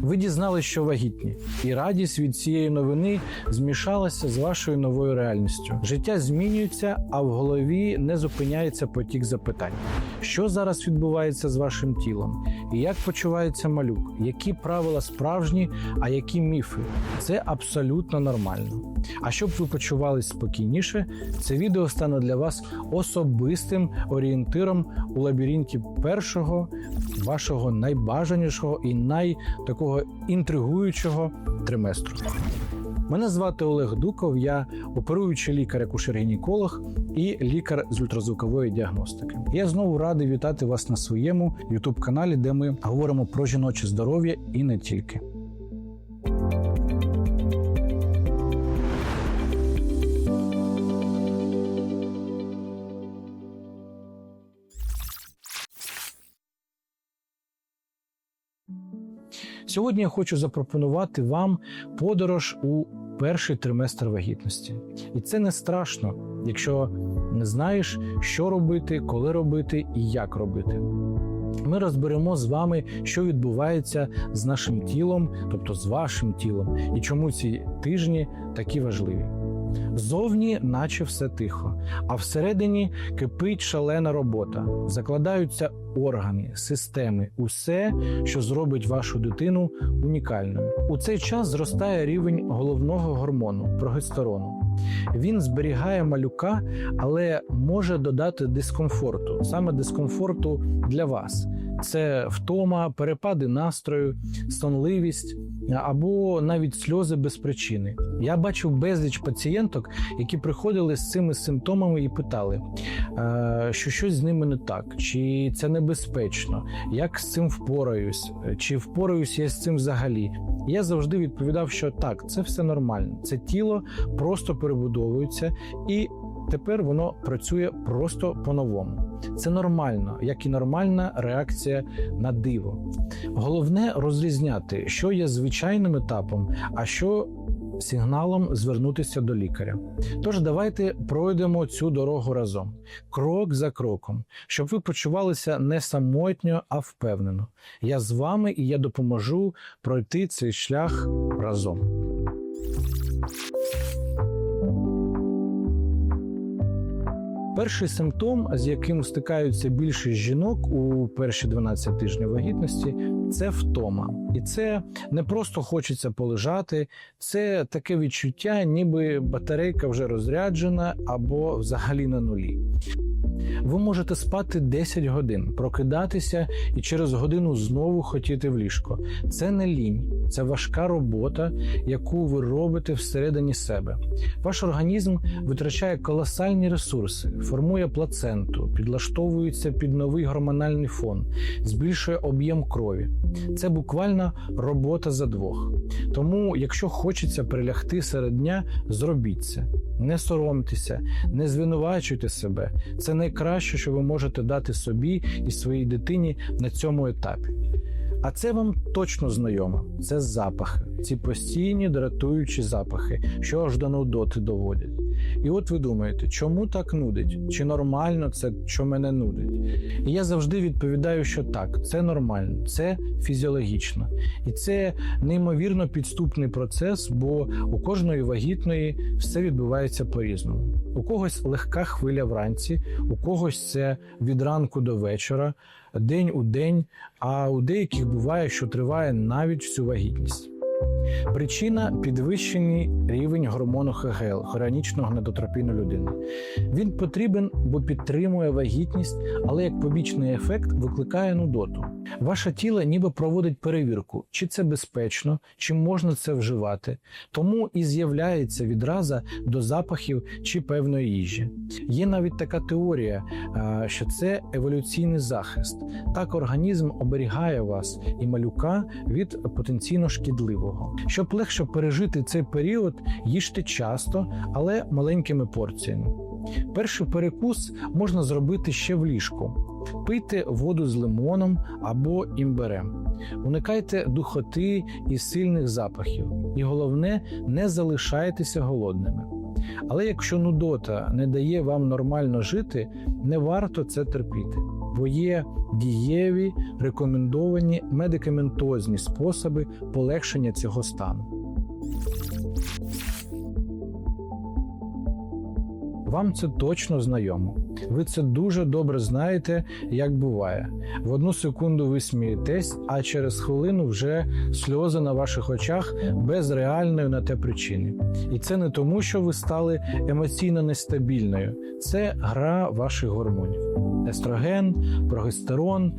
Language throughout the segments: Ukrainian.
Ви дізналися, що вагітні, і радість від цієї новини змішалася з вашою новою реальністю. Життя змінюється, а в голові не зупиняється потік запитань. Що зараз відбувається з вашим тілом? І як почувається малюк? Які правила справжні, а які міфи? Це абсолютно нормально. А щоб ви почувались спокійніше, це відео стане для вас особистим орієнтиром у лабіринті першого, вашого найбажанішого і най такого інтригуючого триместру. Мене звати Олег Дуков, я оперуючий лікар-акушер-гінеколог і лікар з ультразвукової діагностики. Я знову радий вітати вас на своєму youtube каналі де ми говоримо про жіноче здоров'я і не тільки. Сьогодні я хочу запропонувати вам подорож у перший триместр вагітності. І це не страшно, якщо не знаєш, що робити, коли робити і як робити. Ми розберемо з вами, що відбувається з нашим тілом, тобто з вашим тілом, і чому ці тижні такі важливі. Зовні, наче все тихо, а всередині кипить шалена робота. Закладаються органи, системи, усе, що зробить вашу дитину унікальною. У цей час зростає рівень головного гормону прогестерону. Він зберігає малюка, але може додати дискомфорту, саме дискомфорту для вас. Це втома, перепади настрою, сонливість або навіть сльози без причини. Я бачив безліч пацієнток, які приходили з цими симптомами і питали, е, що щось з ними не так, чи це небезпечно, як з цим впораюсь, чи впораюсь я з цим взагалі. Я завжди відповідав, що так, це все нормально. Це тіло просто перебудовується і. Тепер воно працює просто по-новому. Це нормально, як і нормальна реакція на диво. Головне розрізняти, що є звичайним етапом, а що сигналом звернутися до лікаря. Тож давайте пройдемо цю дорогу разом, крок за кроком, щоб ви почувалися не самотньо, а впевнено. Я з вами і я допоможу пройти цей шлях разом. Перший симптом, з яким стикаються більшість жінок у перші 12 тижнів вагітності, це втома. І це не просто хочеться полежати, це таке відчуття, ніби батарейка вже розряджена або взагалі на нулі. Ви можете спати 10 годин, прокидатися і через годину знову хотіти в ліжко. Це не лінь, це важка робота, яку ви робите всередині себе. Ваш організм витрачає колосальні ресурси, формує плаценту, підлаштовується під новий гормональний фон, збільшує об'єм крові. Це буквально робота за двох. Тому, якщо хочеться прилягти серед дня, зробіть це. Не соромтеся, не звинувачуйте себе. Це найкраще, що ви можете дати собі і своїй дитині на цьому етапі. А це вам точно знайомо. Це запахи, ці постійні дратуючі запахи, що аж до нудоти доводять. І от ви думаєте, чому так нудить? Чи нормально це, що мене нудить? І я завжди відповідаю, що так, це нормально, це фізіологічно. І це неймовірно підступний процес, бо у кожної вагітної все відбувається по-різному. У когось легка хвиля вранці, у когось це від ранку до вечора, день у день, а у деяких буває, що триває навіть всю вагітність. Причина підвищений рівень гормону ХГЛ, хронічного гнедотропіну людини. Він потрібен, бо підтримує вагітність, але як побічний ефект викликає нудоту. Ваше тіло ніби проводить перевірку, чи це безпечно, чи можна це вживати. Тому і з'являється відраза до запахів чи певної їжі. Є навіть така теорія, що це еволюційний захист. Так організм оберігає вас і малюка від потенційно шкідливого. Щоб легше пережити цей період, їжте часто, але маленькими порціями. Перший перекус можна зробити ще в ліжку. Пийте воду з лимоном або імбирем. Уникайте духоти і сильних запахів. І головне, не залишайтеся голодними. Але якщо нудота не дає вам нормально жити, не варто це терпіти. Бо є дієві рекомендовані медикаментозні способи полегшення цього стану. Вам це точно знайомо. Ви це дуже добре знаєте, як буває. В одну секунду ви смієтесь, а через хвилину вже сльози на ваших очах без реальної на те причини. І це не тому, що ви стали емоційно нестабільною. Це гра ваших гормонів: естроген, прогестерон.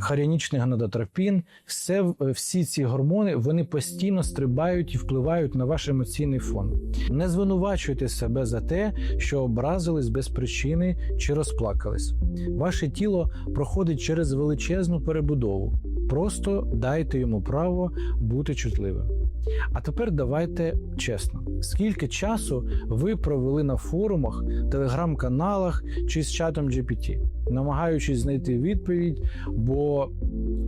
Харіонічний гонадотропін, все, всі ці гормони вони постійно стрибають і впливають на ваш емоційний фон. Не звинувачуйте себе за те, що образились без причини чи розплакались. Ваше тіло проходить через величезну перебудову. Просто дайте йому право бути чутливим. А тепер давайте чесно: скільки часу ви провели на форумах, телеграм-каналах чи з чатом GPT, намагаючись знайти відповідь, бо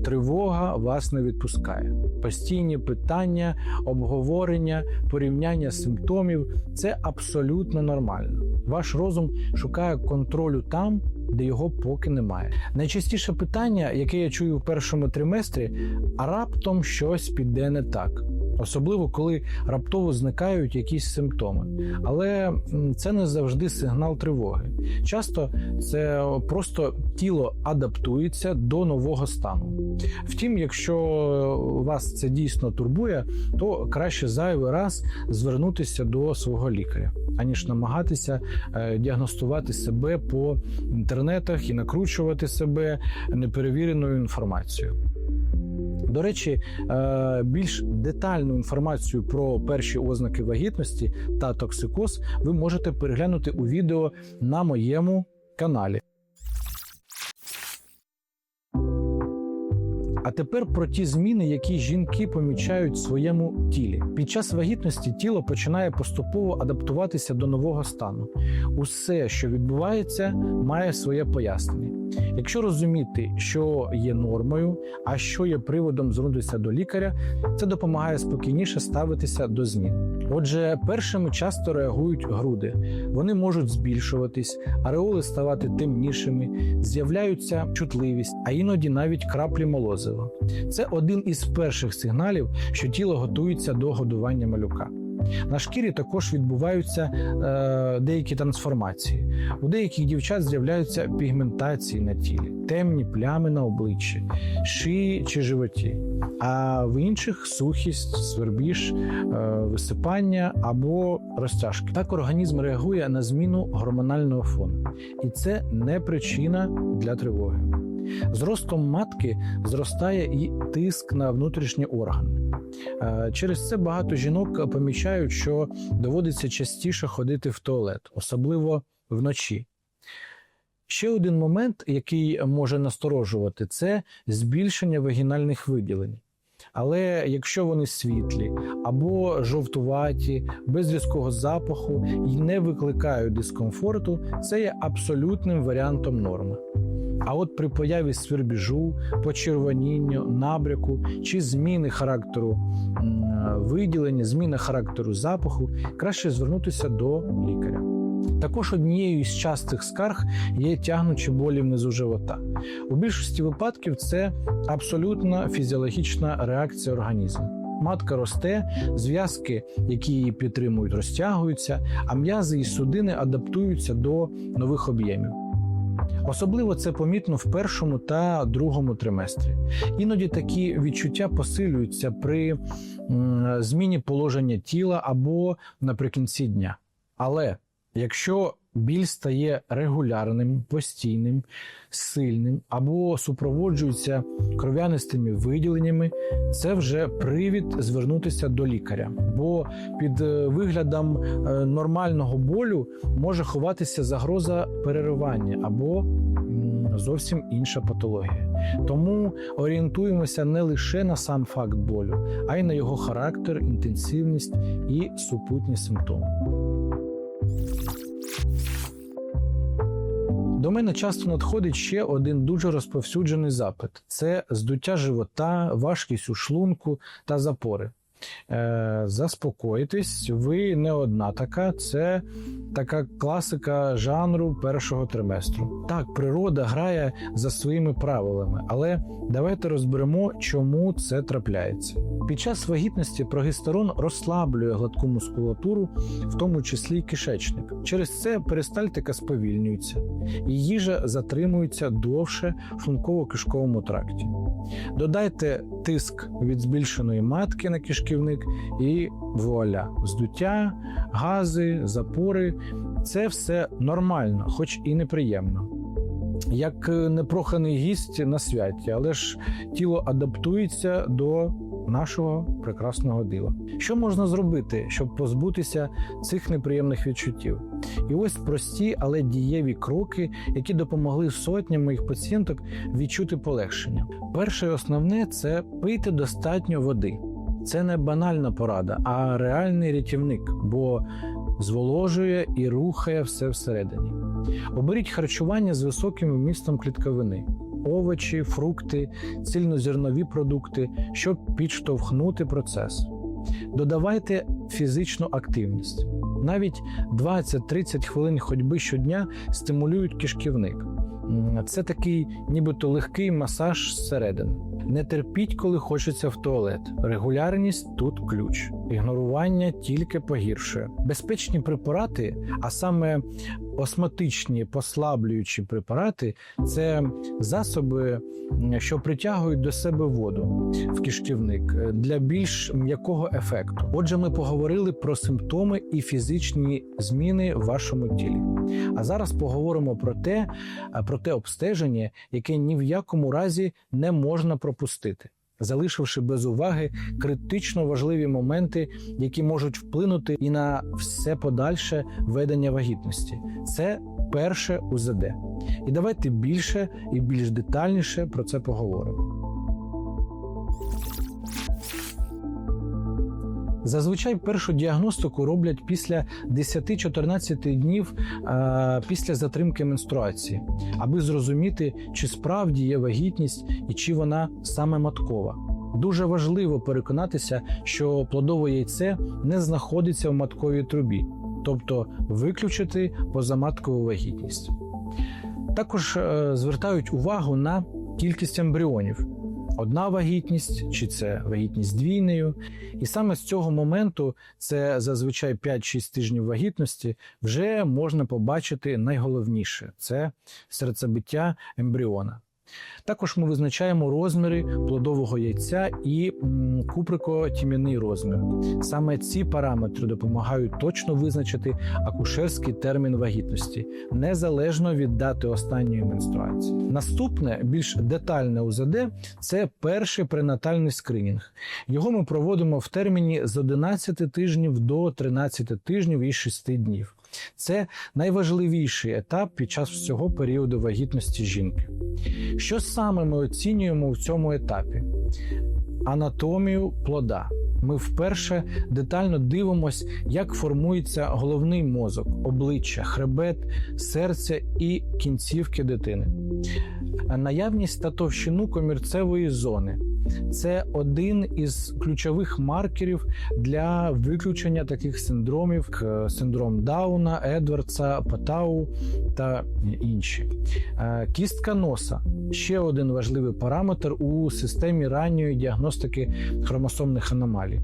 тривога вас не відпускає. Постійні питання, обговорення, порівняння симптомів це абсолютно нормально. Ваш розум шукає контролю там, де його поки немає. Найчастіше питання, яке я чую в першому триместрі, а раптом щось піде не так. Особливо коли раптово зникають якісь симптоми. Але це не завжди сигнал тривоги. Часто це просто тіло адаптується до нового стану. Втім, якщо вас це дійсно турбує, то краще зайвий раз звернутися до свого лікаря, аніж намагатися е, діагностувати себе по інтернетах і накручувати себе неперевіреною інформацією. До речі, е, більш детальну інформацію про перші ознаки вагітності та токсикоз ви можете переглянути у відео на моєму каналі. А тепер про ті зміни, які жінки помічають в своєму тілі. Під час вагітності тіло починає поступово адаптуватися до нового стану. Усе, що відбувається, має своє пояснення. Якщо розуміти, що є нормою, а що є приводом звернутися до лікаря, це допомагає спокійніше ставитися до змін. Отже, першими часто реагують груди. Вони можуть збільшуватись, ареоли ставати темнішими, з'являються чутливість, а іноді навіть краплі молозива. Це один із перших сигналів, що тіло готується до годування малюка. На шкірі також відбуваються е, деякі трансформації. У деяких дівчат з'являються пігментації на тілі, темні плями на обличчі, шиї чи животі, а в інших сухість, свербіж, е, висипання або розтяжки. Так організм реагує на зміну гормонального фону, і це не причина для тривоги. З ростом матки зростає і тиск на внутрішні органи. Е, Через це багато жінок помічають, що доводиться частіше ходити в туалет, особливо вночі. Ще один момент, який може насторожувати, це збільшення вагінальних виділень. Але якщо вони світлі або жовтуваті, без різкого запаху і не викликають дискомфорту, це є абсолютним варіантом норми. А от при появі свербіжу, почервонінню, набряку чи зміни характеру виділення, зміни характеру запаху, краще звернутися до лікаря. Також однією із частих скарг є тягнучі болі внизу живота. У більшості випадків це абсолютно фізіологічна реакція організму. Матка росте, зв'язки, які її підтримують, розтягуються, а м'язи і судини адаптуються до нових об'ємів. Особливо це помітно в першому та другому триместрі. Іноді такі відчуття посилюються при зміні положення тіла або наприкінці дня. Але якщо біль стає регулярним, постійним, сильним або супроводжується кров'янистими виділеннями, це вже привід звернутися до лікаря. Бо під е, виглядом е, нормального болю може ховатися загроза переривання або зовсім інша патологія. Тому орієнтуємося не лише на сам факт болю, а й на його характер, інтенсивність і супутні симптоми. До мене часто надходить ще один дуже розповсюджений запит: це здуття живота, важкість у шлунку та запори. Е, заспокойтесь, ви не одна така. Це така класика жанру першого триместру. Так, природа грає за своїми правилами, але давайте розберемо, чому це трапляється. Під час вагітності прогестерон розслаблює гладку мускулатуру, в тому числі й кишечник. Через це перистальтика сповільнюється, і їжа затримується довше в шлунково-кишковому тракті. Додайте тиск від збільшеної матки на кишківник і вуаля, здуття, гази, запори це все нормально, хоч і неприємно. Як е, непроханий гість на святі, але ж тіло адаптується до нашого прекрасного дива. Що можна зробити, щоб позбутися цих неприємних відчуттів? І ось прості, але дієві кроки, які допомогли сотням моїх пацієнток відчути полегшення. Перше і основне це пийте достатньо води. Це не банальна порада, а реальний рятівник, бо зволожує і рухає все всередині. Оберіть харчування з високим вмістом клітковини, овочі, фрукти, цільнозернові продукти, щоб підштовхнути процес. Додавайте фізичну активність. Навіть 20-30 хвилин ходьби щодня стимулюють кишківник. Це такий нібито легкий масаж зсередини. Не терпіть, коли хочеться в туалет. Регулярність тут ключ. Ігнорування тільки погіршує. Безпечні препарати, а саме осмотичні послаблюючі препарати це засоби, що притягують до себе воду в кишківник е, для більш м'якого ефекту. Отже, ми поговорили про симптоми і фізичні зміни в вашому тілі. А зараз поговоримо про те, про те обстеження, яке ні в якому разі не можна пропустити. Залишивши без уваги критично важливі моменти, які можуть вплинути і на все подальше ведення вагітності, це перше УЗД. І давайте більше і більш детальніше про це поговоримо. Зазвичай першу діагностику роблять після 10-14 днів е, після затримки менструації, аби зрозуміти, чи справді є вагітність і чи вона саме маткова. Дуже важливо переконатися, що плодове яйце не знаходиться в матковій трубі, тобто виключити позаматкову вагітність. Також е, звертають увагу на кількість ембріонів. Одна вагітність, чи це вагітність двійнею. І саме з цього моменту, це зазвичай 5-6 тижнів вагітності, вже можна побачити найголовніше це серцебиття ембріона. Також ми визначаємо розміри плодового яйця і куприко-тім'яний розмір. Саме ці параметри допомагають точно визначити акушерський термін вагітності, незалежно від дати останньої менструації. Наступне більш детальне УЗД це перший пренатальний скринінг. Його ми проводимо в терміні з 11 тижнів до 13 тижнів і 6 днів. Це найважливіший етап під час всього періоду вагітності жінки. Що саме ми оцінюємо в цьому етапі? Анатомію плода. Ми вперше детально дивимося, як формується головний мозок, обличчя, хребет, серце і кінцівки дитини. Наявність та товщину комірцевої зони. Це один із ключових маркерів для виключення таких синдромів, як синдром Дауна, Едвардса, Патау та інші. Е, Кістка носа. Ще один важливий параметр у системі ранньої діагностики хромосомних аномалій.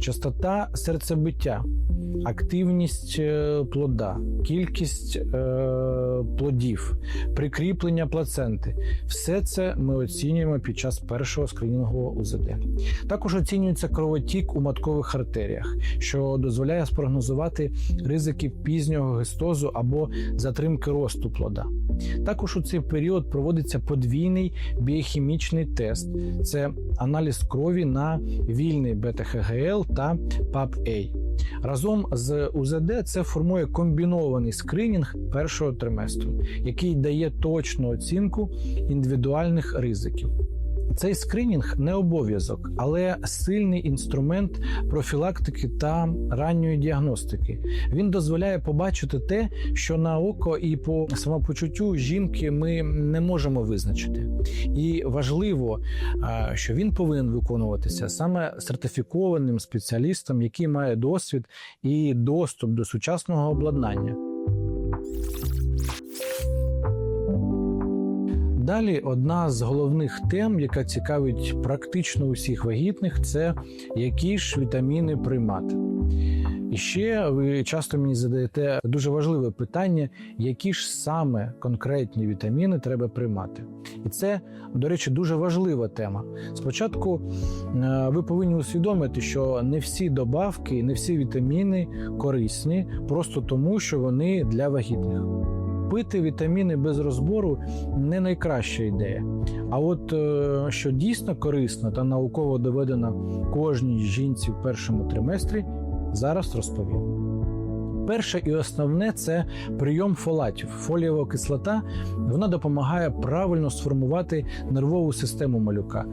Частота серцебиття, активність е, плода, кількість е, плодів, прикріплення плаценти все це ми оцінюємо під час першого скринінгового УЗД. Також оцінюється кровотік у маткових артеріях, що дозволяє спрогнозувати ризики пізнього гистозу або затримки росту плода. Також у цей період проводиться подвійний біохімічний тест: це аналіз крові на вільний бета-ХГЛ та ПАП-А. Разом з УЗД це формує комбінований скринінг першого триместру, який дає точну оцінку індивідуальних ризиків. Цей скринінг не обов'язок, але сильний інструмент профілактики та ранньої діагностики. Він дозволяє побачити те, що на око і по самопочуттю жінки ми не можемо визначити. І важливо, що він повинен виконуватися саме сертифікованим спеціалістом, який має досвід і доступ до сучасного обладнання. Далі одна з головних тем, яка цікавить практично усіх вагітних, це які ж вітаміни приймати. І ще ви часто мені задаєте дуже важливе питання, які ж саме конкретні вітаміни треба приймати. І це, до речі, дуже важлива тема. Спочатку е, ви повинні усвідомити, що не всі добавки, не всі вітаміни корисні просто тому, що вони для вагітних. Пити вітаміни без розбору не найкраща ідея. А от е, що дійсно корисно та науково доведено кожній жінці в першому триместрі, зараз розповім. Перше і основне це прийом фолатів. Фолієва кислота вона допомагає правильно сформувати нервову систему малюка.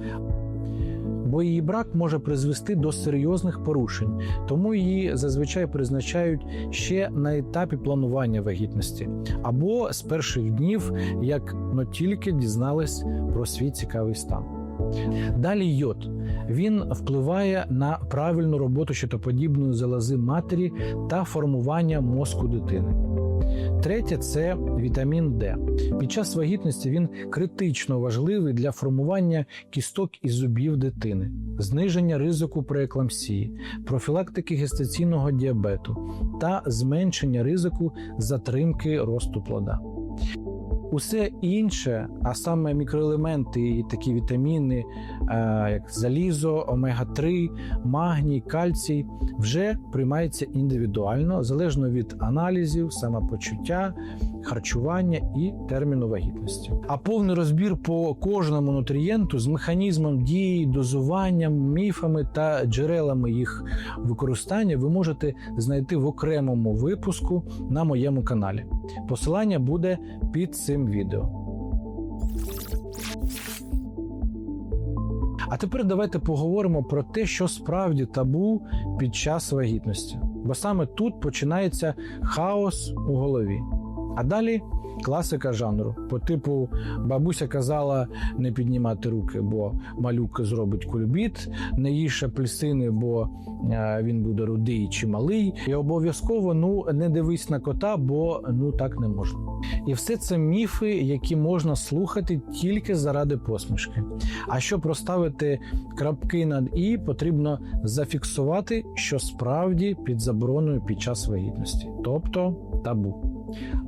Бо її брак може призвести до серйозних порушень, тому її зазвичай призначають ще на етапі планування вагітності або з перших днів, як но тільки дізнались про свій цікавий стан. Далі йод. Він впливає на правильну роботу щитоподібної залози матері та формування мозку дитини. Третє це вітамін Д. Під час вагітності він критично важливий для формування кісток і зубів дитини, зниження ризику преекламсії, профілактики гестаційного діабету та зменшення ризику затримки росту плода. Усе інше, а саме мікроелементи і такі вітаміни, е, як залізо, омега-3, магній, кальцій, вже приймається індивідуально, залежно від аналізів, самопочуття, харчування і терміну вагітності. А повний розбір по кожному нутрієнту з механізмом дії, дозуванням, міфами та джерелами їх використання ви можете знайти в окремому випуску на моєму каналі. Посилання буде під цим відео. А тепер давайте поговоримо про те, що справді табу під час вагітності. Бо саме тут починається хаос у голові. А далі класика жанру. По типу бабуся казала не піднімати руки, бо малюк зробить кульбіт, не їж апельсини, бо е, він буде рудий чи малий. І обов'язково ну не дивись на кота, бо ну так не можна. І все це міфи, які можна слухати тільки заради посмішки. А щоб розставити крапки над і, потрібно зафіксувати, що справді під забороною під час вагітності, тобто табу.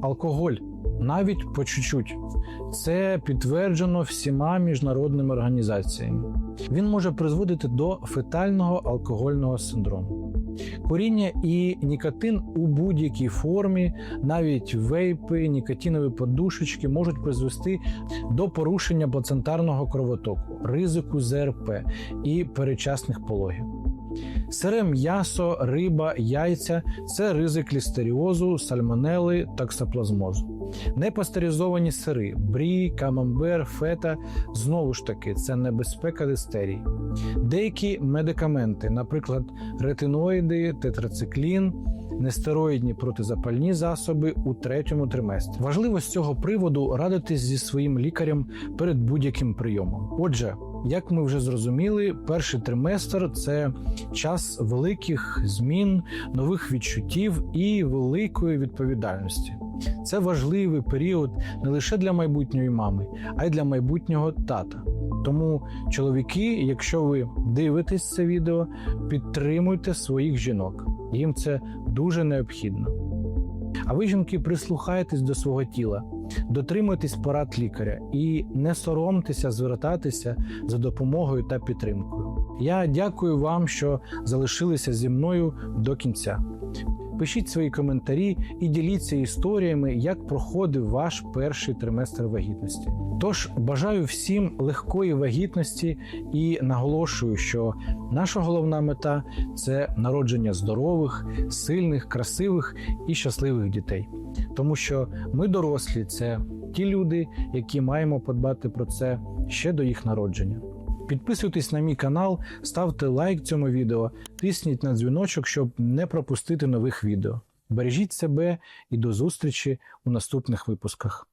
Алкоголь навіть по чуть-чуть. Це підтверджено всіма міжнародними організаціями. Він може призводити до фетального алкогольного синдрому. Куріння і нікотин у будь-якій формі, навіть вейпи, нікотинові подушечки можуть призвести до порушення плацентарного кровотоку, ризику ЗРП і перечасних пологів. Сире м'ясо, риба, яйця це ризик лістеріозу, сальмонели, токсоплазмозу. Непастеризовані сири, брі, камамбер, фета знову ж таки це небезпека дистерії. Деякі медикаменти, наприклад, ретиноїди, тетрациклін, нестероїдні протизапальні засоби у третьому триместрі. Важливо з цього приводу радитись зі своїм лікарем перед будь-яким прийомом. Отже, як ми вже зрозуміли, перший триместр це час великих змін, нових відчуттів і великої відповідальності. Це важливий період не лише для майбутньої мами, а й для майбутнього тата. Тому, чоловіки, якщо ви дивитесь це відео, підтримуйте своїх жінок. Їм це дуже необхідно. А ви, жінки, прислухайтесь до свого тіла, дотримуйтесь порад лікаря і не соромтеся звертатися за допомогою та підтримкою. Я дякую вам, що залишилися зі мною до кінця. Пишіть свої коментарі і діліться історіями, як проходив ваш перший триместр вагітності. Тож бажаю всім легкої вагітності і наголошую, що наша головна мета це народження здорових, сильних, красивих і щасливих дітей. Тому що ми дорослі це ті люди, які маємо подбати про це ще до їх народження. Підписуйтесь на мій канал, ставте лайк цьому відео, тисніть на дзвіночок, щоб не пропустити нових відео. Бережіть себе і до зустрічі у наступних випусках.